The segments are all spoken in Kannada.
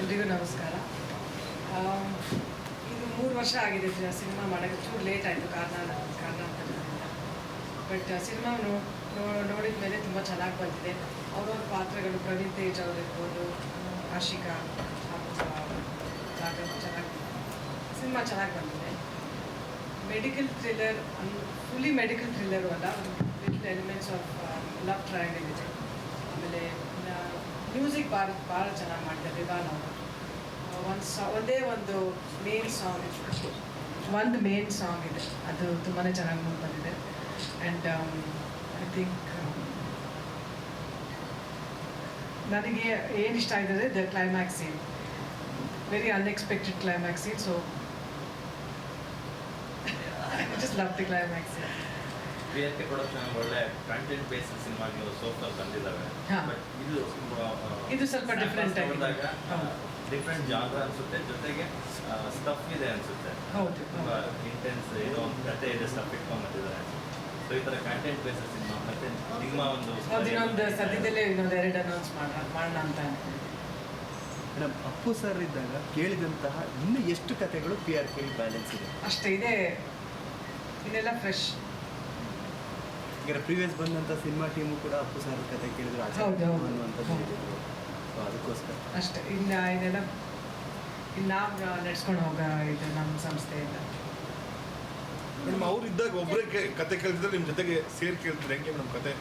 ಎಲ್ರಿಗೂ ನಮಸ್ಕಾರ. ಇದು ಮೂರು ವರ್ಷ ಆಗಿದೆ ಸಿನಿಮಾ ಮಾಡೋಕ್ಕೆ. ಚೂರು ಲೇಟ್ ಆಯಿತು, ಕಾರಣ ಕಾರಣಾಂತರದಿಂದ ಬಟ್ ಸಿನಿಮಾ ನೋಡಿದ ಮೇಲೆ ತುಂಬ ಚೆನ್ನಾಗಿ ಬಂದಿದೆ. ಅವರವ್ರ ಪಾತ್ರಗಳು ಪ್ರವೀಣ್ ತೇಜ್ ಅವರಿರ್ಬೋದು, ಆಶಿಕಾ ಹಾಗೂ ಚೆನ್ನಾಗಿ ಸಿನಿಮಾ ಚೆನ್ನಾಗಿ ಬಂದಿದೆ. Medical thriller fully medical thriller ಅಲ್ಲ little elements of love triangle ಇದೆ. ಆಮೇಲೆ ಮ್ಯೂಸಿಕ್ ಭಾಳ ಭಾಳ ಚೆನ್ನಾಗಿ ಮಾಡ್ತಾರೆ ವಿವಾನ್ ಅವರು ಒಂದು ಸಾ, ಒಂದೇ ಒಂದು ಮೇನ್ ಸಾಂಗ್ ಒಂದು ಮೇನ್ ಸಾಂಗ್ ಇದೆ. ಅದು ತುಂಬಾ ಚೆನ್ನಾಗಿ ಮೂಡ್ ಬಂದಿದೆ. ಆ್ಯಂಡ್ ಐ ಥಿಂಕ್ ನನಗೆ ಏನು ಇಷ್ಟ ಆಗಿದೆ the climax scene very unexpected climax scene so just love the climax R K production ಒಳ್ಳೆ ಕಂಟೆಂಟ್ ಬೇಸ್ಡ್ ಸಿನಿಮಾಗಳು ಸೋಫ್ಟ್ ಬಂದಿದ್ದಾವೆ ಹಾ. ಬಟ್ ಇದು ಇದು ಸ್ವಲ್ಪ different ಆಗಿದೆ. ಡಿಫ್ರೆಂಟ್ ಜಾಗ ಅನ್ಸುತ್ತೆ. ಜೊತೆಗೆ ಸ್ಟಫ್ ಇದೆ ಅನ್ಸುತ್ತೆ. ಹೌದು, ತುಂಬಾ ಇಂಟೆನ್ಸ್ ಏನೋ ಒಂದು ಕತೆ ಇದೆ ಸ್ಟಫ್ ಇಟ್ಕೊಂಡ್ಬಂದಿದ್ದಾರೆ ಸೊ ಈ ಥರ ಕಂಟೆಂಟ್ ಬೇಸ್ಡ್ ಸಿನಿಮಾ ಮತ್ತೆ ನಿಮ್ಮ ಒಂದು ಹೌದು. ಇನ್ನೊಂದು ಸದ್ಯದಲ್ಲೇ ಇನ್ನೊಂದು ಎರಡು ಅನೌನ್ಸ್ ಮಾಡೋಣ ಮಾಡೋಣ ಅಂತ ಅನ್ಕೊಂಡಿದ್ದೀನಿ ಮೇಡಮ್ ಅಪ್ಪು ಸರ್ ಇದ್ದಾಗ ಕೇಳಿದಂತಹ ಇನ್ನೂ ಎಷ್ಟು ಕಥೆಗಳು ಪಿ ಆರ್ ಕೆ ಬ್ಯಾಲೆನ್ಸ್ ಇದೆ? ಅಷ್ಟೇ ಇದೆ. ಇನ್ನೆಲ್ಲ ಫ್ರೆಶ್ ಈಗ ಪ್ರೀವಿಯಸ್ ಬಂದಂಥ ಸಿನಿಮಾ ಟೀಮು ಕೂಡ ಅಪ್ಪು ಸರ್ ಕತೆ ಕೇಳಿದ್ರು ಆಚೆ ಹೌದು, ಹೌದು. ಅನ್ನುವಂಥದ್ದು ಹೇಳಿದ್ರು. ಸೊ ಅದಕ್ಕೋಸ್ಕರ. ಅಷ್ಟೇ. ಇಲ್ಲ ಇದೆಲ್ಲ ಇನ್ನು ನಾವು ನಡ್ಸ್ಕೊಂಡು ಹೋಗೋ ಇದು ನಮ್ಮ ಸಂಸ್ಥೆಯಿಂದ ಮೇಡಮ್ ಅವ್ರು ಇದ್ದಾಗ ಒಬ್ಬರೇ ಕತೆ ಕೇಳ್ತಿದ್ರೆ ನಿಮ್ಮ ಜೊತೆಗೆ ಸೇರಿ ಕೇಳ್ತಾರೆ ಹೆಂಗೆ ಮೇಡಮ್ ಕತೆ?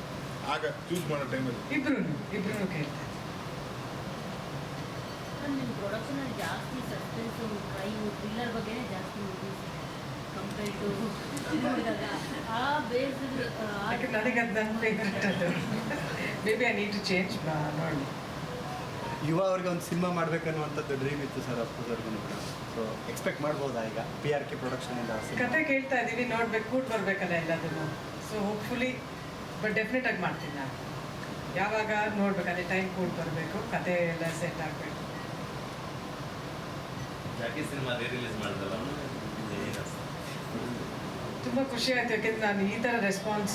ಆಗ ಚೂಸ್ ಮಾಡೋ ಟೈಮಲ್ಲಿ ಇಬ್ರು ಇಬ್ರು ಕೇಳ್ತಾರೆ. ನಿಮ್ಮ ಪ್ರೊಡಕ್ಷನಲ್ಲಿ ಜಾಸ್ತಿ ಸಸ್ಪೆನ್ಸು ಕ್ರೈಮು ಥ್ರಿಲ್ಲರ್ ಬಗ್ಗೆನೇ ಜಾಸ್ತಿ ಮೂವೀಸ್ ಕಂಪೇರ್ ಟು ನನಗೆ ಅದು ನನ್ನ ಫೇವ್ರೆಟ್ ಅದು maybe I need to change ನೋಡಿ. ಯುವ ಅವ್ರಿಗೆ ಒಂದು ಸಿನಿಮಾ ಮಾಡ್ಬೇಕನ್ನುವಂಥದ್ದು ಡ್ರೀಮ್ ಇತ್ತು ಸರ್ ಅಪ್ಪು ಸರ್ಗೂ ಕೂಡ ಸೊ ಎಕ್ಸ್ಪೆಕ್ಟ್ ಮಾಡ್ಬೋದಾ ಈಗ? ಪಿ ಆರ್ ಕೆ ಪ್ರೊಡಕ್ಷನ್ ಇಂದ ಕತೆ ಕೇಳ್ತಾ ಇದ್ದೀವಿ ನೋಡ್ಬೇಕು ಕೂಟ್ ಬರಬೇಕಲ್ಲ ಎಲ್ಲದನ್ನು. ಸೊ ಹೋಪ್ಫುಲಿ ಬಟ್ ಡೆಫಿನೆಟ್ ಆಗಿ ಮಾಡ್ತೀನಿ ನಾನು. ಯಾವಾಗ ನೋಡ್ಬೇಕು ಅದೇ ಟೈಮ್ ಕೂಡ ಬರಬೇಕು ಕತೆ ಎಲ್ಲ ಸೆಟ್ ಆಗಬೇಕು. ಜಾಕಿ ಸಿನಿಮಾ ರೀ ರಿಲೀಸ್ ಮಾಡಿದಲ್ಲ ತುಂಬ ಖುಷಿ ಆಯಿತು ಯಾಕೆಂದ್ರೆ ನಾನು ಈ ಥರ ರೆಸ್ಪಾನ್ಸ್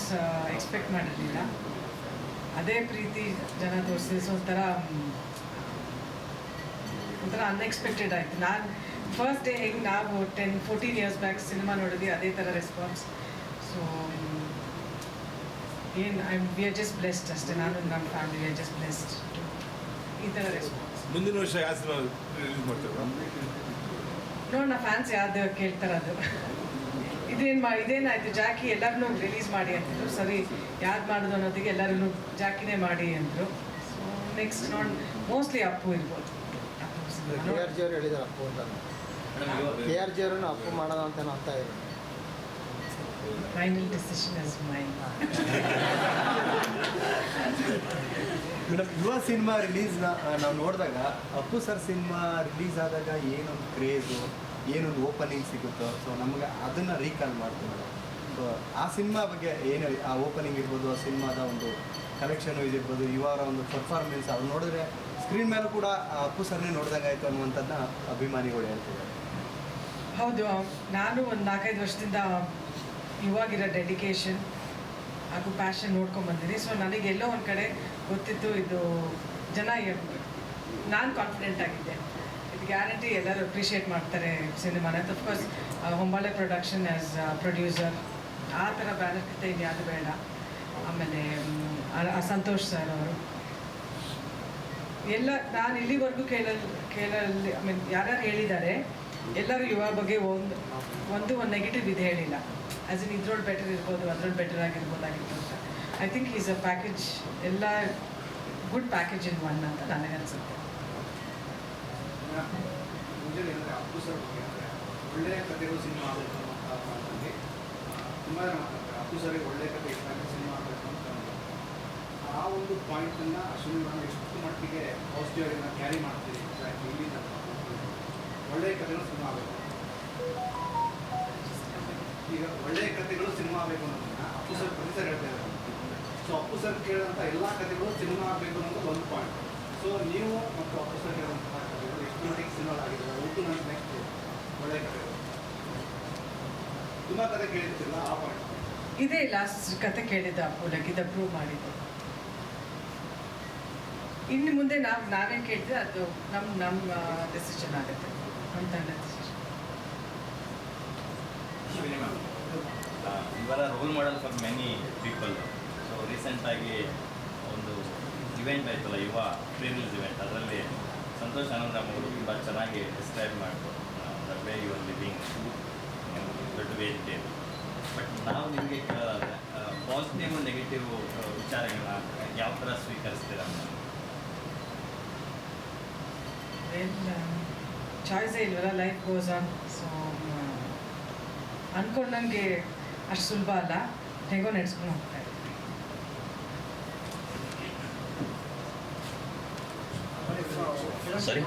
ಎಕ್ಸ್ಪೆಕ್ಟ್ ಮಾಡಿರಲಿಲ್ಲ. ಅದೇ ಪ್ರೀತಿ ಜನ ತೋರಿಸಿದೆ. ಸೊ ಒಂಥರ ಒಂಥರ ಅನ್ಎಕ್ಸ್ಪೆಕ್ಟೆಡ್ ಆಯಿತು. ನಾನು ಫಸ್ಟ್ ಡೇ ಹೆಂಗೆ ನಾವು ten fourteen years back cinema ನೋಡಿದ್ವಿ ಅದೇ ಥರ ರೆಸ್ಪಾನ್ಸ್ ಸೊ ಏನು I we are just blessed ಅಷ್ಟೇ. ನಾನು ನಮ್ಮ family we are just blessed ಈ ಥರ ರೆಸ್ಪಾನ್ಸ್ ಮುಂದಿನ ವರ್ಷ ಯಾವ ಸಿನಿಮಾ ರಿಲೀಸ್ ಮಾಡ್ತಾರೆ? ನೋಡೋಣ ಫ್ಯಾನ್ಸ್ ಯಾವ್ದು ಕೇಳ್ತಾರೆ ಅದು ಇದೇನು ಮಾ ಇದೇನಾಯ್ತು? ಜಾಕಿ ಎಲ್ಲರನ್ನೂ ರಿಲೀಸ್ ಮಾಡಿ ಅಂತಿದ್ರು ಸರಿ ಯಾರು ಮಾಡೋದು ಅನ್ನೋದಿಗೆ ಎಲ್ಲರೂ ಜಾಕಿನೇ ಮಾಡಿ ಅಂದರು. ಸೊ ನೆಕ್ಸ್ಟ್ ನೋಡಿ ಮೋಸ್ಟ್ಲಿ ಅಪ್ಪು ಇರ್ಬೋದು. ಅಪ್ಪು ಕೆ ಆರ್ ಜಿ ಅವರು ಅಪ್ಪು ಅಂತ. ಕೆ ಆರ್ ಜಿ ಅವರನ್ನು ಅಪ್ಪು ಮಾಡೋಣ ಅಂತ ಅಂತ ಇದ್ರು. Final decision is mine madam Yuva cinema ರಿಲೀಸ್ನ ನಾವು ನೋಡಿದಾಗ ಅಪ್ಪು ಸರ್ ಸಿನಿಮಾ ರಿಲೀಸ್ ಆದಾಗ ಏನೊಂದು ಕ್ರೇಜು ಏನೊಂದು ಓಪನಿಂಗ್ ಸಿಗುತ್ತೋ ಸೊ ನಮಗೆ ಅದನ್ನು ರೀಕಾಲ್ ಮಾಡ್ತೀವಿ ಸೊ ಆ ಸಿನಿಮಾ ಬಗ್ಗೆ ಏನು, ಆ ಓಪನಿಂಗ್ ಇರ್ಬೋದು, ಆ ಸಿನಿಮಾದ ಒಂದು ಕಲೆಕ್ಷನ್ ಇದಿರ್ಬೋದು ಇವರ ಒಂದು ಪರ್ಫಾರ್ಮೆನ್ಸ್ ಅವ್ರು ನೋಡಿದ್ರೆ ಸ್ಕ್ರೀನ್ ಮೇಲೂ ಕೂಡ ಅಪ್ಪು ಸರ್ನೇ ನೋಡ್ದಂಗಾಯ್ತು ಅನ್ನುವಂಥದ್ದನ್ನ ಅಭಿಮಾನಿಗಳು ಹೇಳ್ತಿದ್ದಾರೆ. ಹೌದು, ನಾನು ಒಂದು ನಾಲ್ಕೈದು ವರ್ಷದಿಂದ ಇವಾಗಿರೋ ಡೆಡಿಕೇಶನ್ ಹಾಗೂ ಪ್ಯಾಷನ್ ನೋಡ್ಕೊಂಡು ಬಂದಿನಿ ಸೊ ನನಗೆ ಎಲ್ಲೋ ಒಂದು ಕಡೆ ಗೊತ್ತಿತ್ತು, ಇದು ಜನ ನಾನು ಕಾನ್ಫಿಡೆಂಟ್ ಆಗಿದ್ದೆ. ಗ್ಯಾರಂಟಿ ಎಲ್ಲರೂ ಅಪ್ರಿಷಿಯೇಟ್ ಮಾಡ್ತಾರೆ ಸಿನಿಮಾನ of course Hombale production as producer ಆ ಥರ ಬ್ಯಾನರ್ ಇನ್ನು ಇನ್ಯಾವುದು ಬೇಡ. ಆಮೇಲೆ ಸಂತೋಷ್ ಸರ್ ಅವರು. ಎಲ್ಲ, ನಾನು ಇಲ್ಲಿವರೆಗೂ ಕೇಳಲ್ ಕೇಳಲ್ಲಿ ಐ ಮೀನ್ ಯಾರ್ಯಾರು ಹೇಳಿದ್ದಾರೆ, ಎಲ್ಲರೂ ಯುವ ಬಗ್ಗೆ ಒಂದು ಒಂದು ಒಂದು ನೆಗೆಟಿವ್ ಇದು ಹೇಳಿಲ್ಲ. ಆ್ಯಸ್ ಇನ್ ಇದ್ರೊಳಗೆ ಬೆಟರ್ ಇರ್ಬೋದು, ಅದ್ರೊಳ್ ಬೆಟರ್ ಆಗಿರ್ಬೋದಾಗಿತ್ತು ಅಂತ. I think is a package ಎಲ್ಲ ಗುಡ್ ಪ್ಯಾಕೇಜ್ ಇನ್ ಒನ್ ಅಂತ ನನಗೆ ಅನಿಸುತ್ತೆ ಮುಂಜಾನೆ ಏನಂದರೆ ಅಪ್ಪು ಸರ್ ಬಗ್ಗೆ ಅಂದರೆ ಒಳ್ಳೆಯ ಕಥೆಗಳು ಸಿನಿಮಾ ಆಗಬೇಕು ಅಂತ ಮಾತಲ್ಲಿ ತುಂಬ ಜನ ಮಾತಾಡ್ತಾರೆ ಅಪ್ಪು ಸರ್ಗೆ ಒಳ್ಳೆಯ ಕಥೆ ಇಷ್ಟ ಸಿನಿಮಾ ಆಗಬೇಕು ಅಂತ. ಆ ಒಂದು ಪಾಯಿಂಟನ್ನು ಅಶ್ವಿನಿ ನಾನು ಎಷ್ಟು ಮಟ್ಟಿಗೆ ಪಾಸಿಟಿವ್ ಆಗಿ ನಾನು ಕ್ಯಾರಿ ಮಾಡ್ತೀನಿ ಇಲ್ಲಿ ತನಕ ಒಳ್ಳೆಯ ಕಥೆಗಳು ಸಿನಿಮಾ ಆಗಬೇಕು ಈಗ ಒಳ್ಳೆಯ ಕಥೆಗಳು ಸಿನಿಮಾ ಆಗಬೇಕು ಅನ್ನೋದನ್ನ ಅಪ್ಪು ಸರ್ ಪ್ರತಿ ಸರ್ ಹೇಳ್ತಾ ಇದ್ದಾರೆ ಸೊ ಅಪ್ಪು ಸರ್ ಕೇಳಿದಂಥ ಎಲ್ಲ ಕಥೆಗಳು ಸಿನಿಮಾ ಆಗಬೇಕು ಅನ್ನೋದು ಒಂದು ಪಾಯಿಂಟ್ ಸೊ ನೀವು ಮತ್ತು ಅಪ್ಪು ಸರ್ ಕೇಳಿದಂತಹ ಇದೇ ಲಾಸ್ಟ್ ಕತೆ ಕೇಳಿದ್ದ ಅಪ್ಪು ಲೈಕ್ ಇದು ಪ್ರೂವ್ ಮಾಡಿದ್ದು. ಇನ್ನು ಮುಂದೆ ನಾವು ನಾವೇನು ಕೇಳಿದ್ರೆ ಅದು ನಮ್ಮ ನಮ್ಮ ಡಿಸಿಷನ್ ಆಗುತ್ತೆ. ನಮ್ಮ ತಂಡ ಡಿಸಿಷನ್ ಇವರ role model for many people so ರೀಸೆಂಟಾಗಿ ಒಂದು ಇವೆಂಟ್ ಆಯ್ತಲ್ಲ ಯುವ ಪ್ರೀ ಇವೆಂಟ್ ಅದರಲ್ಲಿ ಸಂತೋಷ್ ನಮ್ಮ ಅವರು ತುಂಬ ಚೆನ್ನಾಗಿ ಡಿಸ್ಕ್ರೈಬ್ ಮಾಡಿದ್ರು the way you are living ದೊಡ್ಡ ವೇದಿಕೆ ಬಟ್ ನಾವು ನಿಮಗೆ ಕೇಳೋದಾದ್ರೆ ಪಾಸಿಟಿವ್ ನೆಗೆಟಿವ್ ವಿಚಾರಗಳ ಯಾವ ಥರ ಸ್ವೀಕರಿಸ್ತೀರ? ಚಾಯ್ಸೇ ಇಲ್ವಲ್ಲ ಲೈಫ್ ಗೋಸ್ ಆನ್ ಸೊ ನನಗೆ ಅಷ್ಟು ಸುಲಭ ಅಲ್ಲ. ಹೇಗೋ ನಡೆಸ್ಕೊಂಡು ಹೋಗ್ತಾ ಇದ್ದೀವಿ ಸರಿ